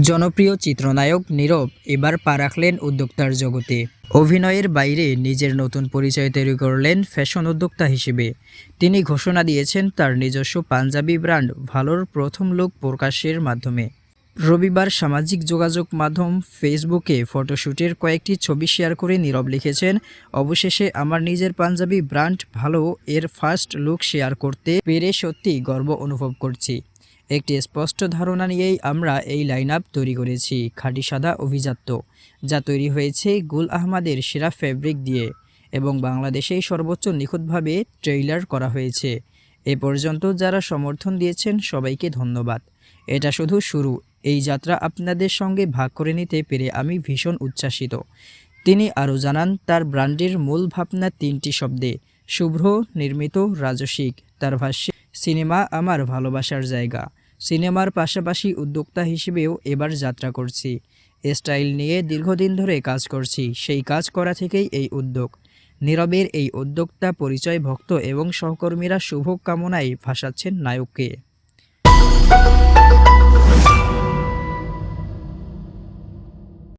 জনপ্রিয় চিত্রনায়ক নীরব এবার পা রাখলেন উদ্যোক্তার জগতে। অভিনয়ের বাইরে নিজের নতুন পরিচয় তৈরি করলেন ফ্যাশন উদ্যোক্তা হিসেবে। তিনি ঘোষণা দিয়েছেন তার নিজস্ব পাঞ্জাবি ব্র্যান্ড ভালোর প্রথম লুক প্রকাশের মাধ্যমে। রবিবার সামাজিক যোগাযোগ মাধ্যম ফেসবুকে ফটোশ্যুটের কয়েকটি ছবি শেয়ার করে নীরব লিখেছেন, অবশেষে আমার নিজের পাঞ্জাবি ব্র্যান্ড ভালো, এর ফার্স্ট লুক শেয়ার করতে পেরে সত্যি গর্ব অনুভব করছি। একটি স্পষ্ট ধারণা নিয়েই আমরা এই লাইন আপ তৈরি করেছি, খাঁটি সাদা অভিজাত্য, যা তৈরি হয়েছে গুল আহমাদের সেরা ফ্যাব্রিক দিয়ে এবং বাংলাদেশেই সর্বোচ্চ নিখুঁতভাবে ট্রেইলার করা হয়েছে। এ পর্যন্ত যারা সমর্থন দিয়েছেন সবাইকে ধন্যবাদ। এটা শুধু শুরু। এই যাত্রা আপনাদের সঙ্গে ভাগ করে নিতে পেরে আমি ভীষণ উচ্ছ্বাসিত। তিনি আরও জানান, তার ব্র্যান্ডের মূল ভাবনা তিনটি শব্দে, শুভ্র, নির্মিত, রাজসিক। তার ভাষ্যে, সিনেমা আমার ভালোবাসার জায়গা। সিনেমার পাশাপাশি উদ্যোক্তা হিসেবেও এবার যাত্রা করছি। স্টাইল নিয়ে দীর্ঘদিন ধরে কাজ করছি। সেই কাজ করা থেকেই এই উদ্যোগ। নীরবের এই উদ্যোক্তা পরিচয় ভক্ত এবং সহকর্মীরা শুভ কামনায় ভাসাচ্ছেন নায়ককে।